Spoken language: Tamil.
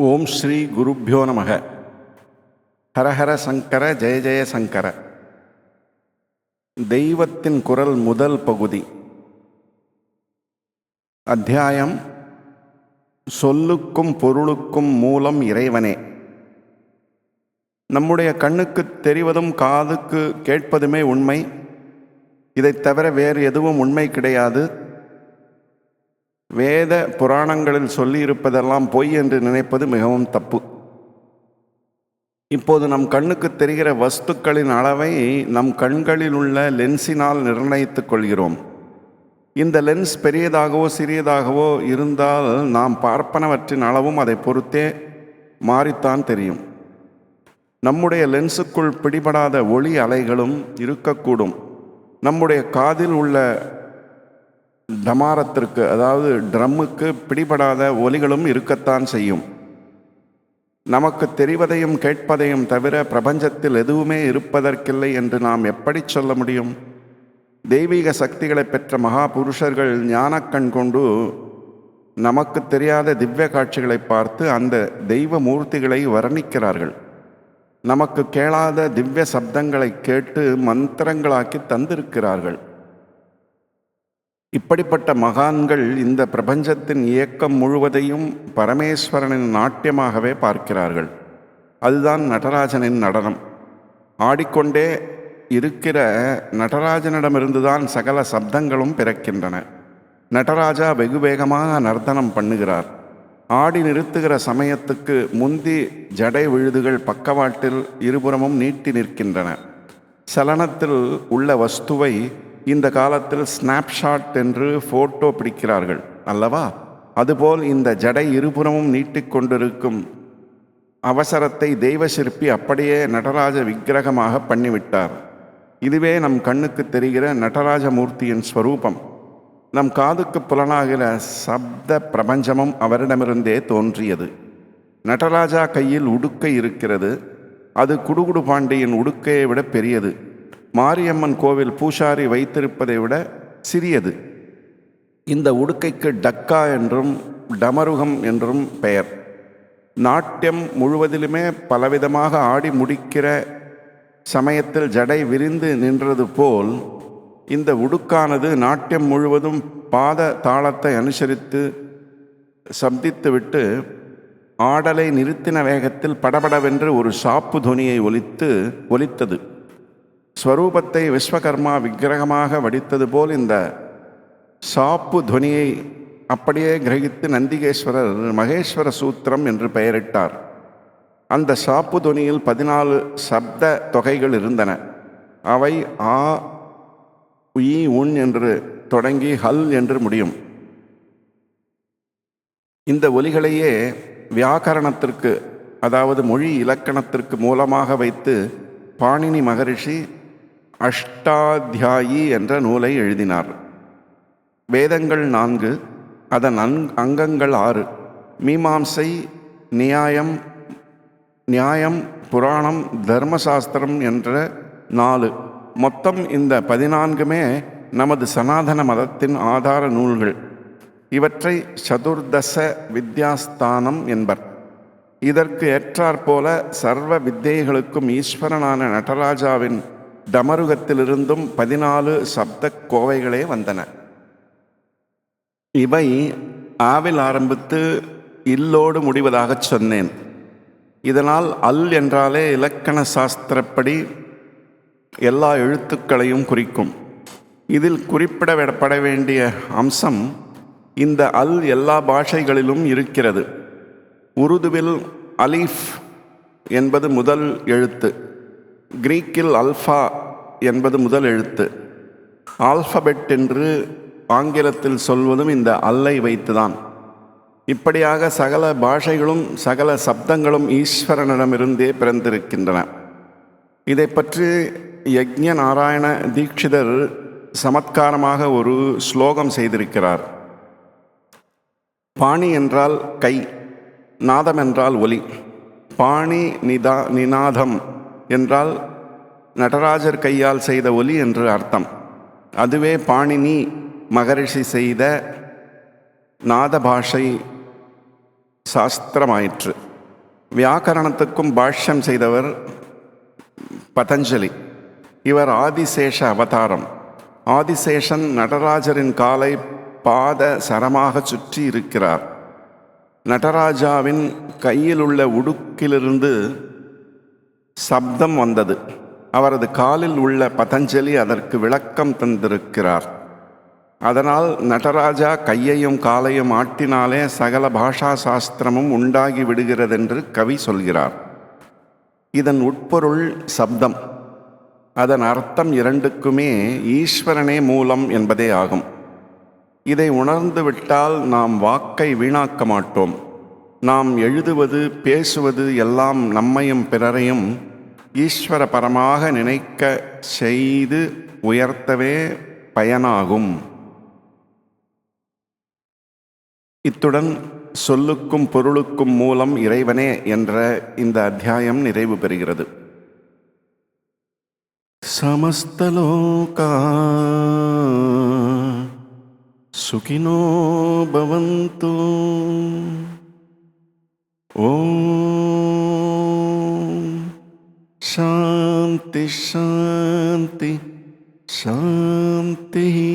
ஓம் ஸ்ரீ குருப்பியோ நமக. ஹரஹர சங்கர ஜெய ஜெய சங்கர. தெய்வத்தின் குரல் முதல் பகுதி. அத்தியாயம் சொல்லுக்கும் பொருளுக்கும் மூலம் இறைவனே. நம்முடைய கண்ணுக்கு தெரிவதும் காதுக்கு கேட்பதுமே உண்மை. இதைத் தவிர வேறு எதுவும் உண்மை கிடையாது. வேத புராணங்களில் சொல்லியிருப்பதெல்லாம் பொய் என்று நினைப்பது மிகவும் தப்பு. இப்போது நம் கண்ணுக்கு தெரிகிற வஸ்துக்களின் அளவை நம் கண்களில் உள்ள லென்ஸினால் நிர்ணயித்துக் கொள்கிறோம். இந்த லென்ஸ் பெரியதாகவோ சிறியதாகவோ இருந்தால் நாம் பார்ப்பனவற்றின் அளவும் அதை பொறுத்தே மாறித்தான் தெரியும். நம்முடைய லென்ஸுக்குள் பிடிபடாத ஒளி அலைகளும் இருக்கக்கூடும். நம்முடைய காதில் உள்ள டமாரத்திற்கு அதாவது ட்ரம்முக்கு பிடிபடாத ஒலிகளும் இருக்கத்தான் செய்யும். நமக்கு தெரிவதையும் கேட்பதையும் தவிர பிரபஞ்சத்தில் எதுவுமே இருப்பதற்கில்லை என்று நாம் எப்படி சொல்ல முடியும்? தெய்வீக சக்திகளை பெற்ற மகா புருஷர்கள் ஞானக்கண் கொண்டு நமக்கு தெரியாத திவ்ய காட்சிகளை பார்த்து அந்த தெய்வ மூர்த்திகளை வர்ணிக்கிறார்கள். நமக்கு கேளாத திவ்ய சப்தங்களை கேட்டு மந்திரங்களாக்கி தந்திருக்கிறார்கள். இப்படிப்பட்ட மகான்கள் இந்த பிரபஞ்சத்தின் இயக்கம் முழுவதையும் பரமேஸ்வரனின் நாட்டியமாகவே பார்க்கிறார்கள். அதுதான் நடராஜனின் நடனம். ஆடிக்கொண்டே இருக்கிற நடராஜனிடமிருந்துதான் சகல சப்தங்களும் பிறக்கின்றன. நடராஜா வெகு வேகமாக நர்த்தனம் பண்ணுகிறார். ஆடி நிறுத்துகிற சமயத்துக்கு முந்தி ஜடை விழுதுகள் பக்கவாட்டில் இருபுறமும் நீட்டி நிற்கின்றன. சலனத்தில் உள்ள வஸ்துவை இந்த காலத்தில் ஸ்னாப்ஷாட் என்று ஃபோட்டோ பிடிக்கிறார்கள் அல்லவா? அதுபோல் இந்த ஜடை இருபுறமும் நீட்டிக்கொண்டிருக்கும் அவசரத்தை தெய்வ சிற்பி அப்படியே நடராஜ விக்கிரகமாக பண்ணிவிட்டார். இதுவே நம் கண்ணுக்கு தெரிகிற நடராஜ மூர்த்தியின் ஸ்வரூபம். நம் காதுக்கு புலனாகிற சப்த பிரபஞ்சமும் அவரிடமிருந்தே தோன்றியது. நடராஜா கையில் உடுக்கை இருக்கிறது. அது குடுகுடு பாண்டியின் உடுக்கையை விட பெரியது. மாரியம்மன் கோவில் பூசாரி வைத்திருப்பதை விட சிறியது. இந்த உடுக்கைக்கு டக்கா என்றும் டமருகம் என்றும் பெயர். நாட்டியம் முழுவதிலுமே பலவிதமாக ஆடி முடிக்கிற சமயத்தில் ஜடை விரிந்து நின்றது போல் இந்த உடுக்கானது நாட்டியம் முழுவதும் பாத தாளத்தை அனுசரித்து சப்தித்துவிட்டு ஆடலை நிறுத்தின வேகத்தில் படபடவென்று ஒரு சாப்பு துணியை ஒலித்து ஒலித்தது. ஸ்வரூபத்தை விஸ்வகர்மா விக்கிரகமாக வடித்தது போல் இந்த சாப்பு துவனியை அப்படியே கிரகித்து நந்திகேஸ்வரர் மகேஸ்வர சூத்திரம் என்று பெயரிட்டார். அந்த சாப்பு துணியில் பதினாலு சப்த தொகைகள் இருந்தன. அவை ஆ உயி உன் என்று தொடங்கி ஹல் என்று முடியும். இந்த ஒலிகளையே வியாக்கரணத்திற்கு அதாவது மொழி இலக்கணத்திற்கு மூலமாக வைத்து பாணினி மகரிஷி அஷ்டாத்தியாயி என்ற நூலை எழுதினார். வேதங்கள் நான்கு அதன் அங் அங்கங்கள் ஆறு. மீமாம்சை நியாயம் நியாயம் புராணம் தர்மசாஸ்திரம் என்ற நாலு. மொத்தம் இந்த பதினான்குமே நமது சனாதன மதத்தின் ஆதார நூல்கள். இவற்றை சதுர்தச வித்யாஸ்தானம் என்பர். இதற்கு ஏற்றாற்போல சர்வ வித்தைகளுக்கும் ஈஸ்வரனான நடராஜாவின் டமருகத்திலிருந்தும் பதினாலு சப்த கோவைகளே வந்தன. இவை ஆவில் ஆரம்பித்து இல்லோடு முடிவதாகச் சொன்னேன். இதனால் அல் என்றாலே இலக்கண சாஸ்திரப்படி எல்லா எழுத்துக்களையும் குறிக்கும். இதில் குறிப்பிடப்பட வேண்டிய அம்சம் இந்த அல் எல்லா பாஷைகளிலும் இருக்கிறது. உருதுவில் அலீஃப் என்பது முதல் எழுத்து. கிரீக்கில் அல்ஃபா என்பது முதல் எழுத்து. ஆல்ஃபபெட் என்று ஆங்கிலத்தில் சொல்வதும் இந்த அல்லை வைத்துதான். இப்படியாக சகல பாஷைகளும் சகல சப்தங்களும் ஈஸ்வரனிடமிருந்தே பிறந்திருக்கின்றன. இதை பற்றி யக்ஞ நாராயண தீட்சிதர் சமத்காரமாக ஒரு ஸ்லோகம் செய்திருக்கிறார். பாணி என்றால் கை நாதம் என்றால் ஒலி. பாணி நிதா நிநாதம் என்றால் நடராஜர் கையால் செய்த ஒலி என்று அர்த்தம். அதுவே பாணினி மகரிஷி செய்த நாத பாஷை சாஸ்திரமாயிற்று. வியாக்கரணத்துக்கும் பாஷ்யம் செய்தவர் பதஞ்சலி. இவர் ஆதிசேஷ அவதாரம். ஆதிசேஷன் நடராஜரின் காலை பாத சரமாக சுற்றி இருக்கிறார். நடராஜாவின் கையில் உள்ள உடுக்கிலிருந்து சப்தம் வந்தது. அவரது காலில் உள்ள பதஞ்சலி அதற்கு விளக்கம் தந்திருக்கிறார். அதனால் நடராஜா கையையும் காலையும் ஆட்டினாலே சகல பாஷா சாஸ்திரமும் உண்டாகி விடுகிறதென்று கவி சொல்கிறார். இதன் உட்பொருள் சப்தம். அதன் அர்த்தம் இரண்டுக்குமே ஈஸ்வரனே மூலம் என்பதே ஆகும். இதை உணர்ந்துவிட்டால் நாம் வாக்கை வீணாக்க மாட்டோம். நாம் எழுதுவது பேசுவது எல்லாம் நம்மையும் பிறரையும் ஈஸ்வர பரமாக நினைக்க செய்து உயர்த்தவே பயனாகும். இத்துடன் சொல்லுக்கும் பொருளுக்கும் மூலம் இறைவனே என்ற இந்த அத்தியாயம் நிறைவு பெறுகிறது. சமஸ்தலோகா சுகினோ பவந்தோ. ஓம் शांति शांति शांति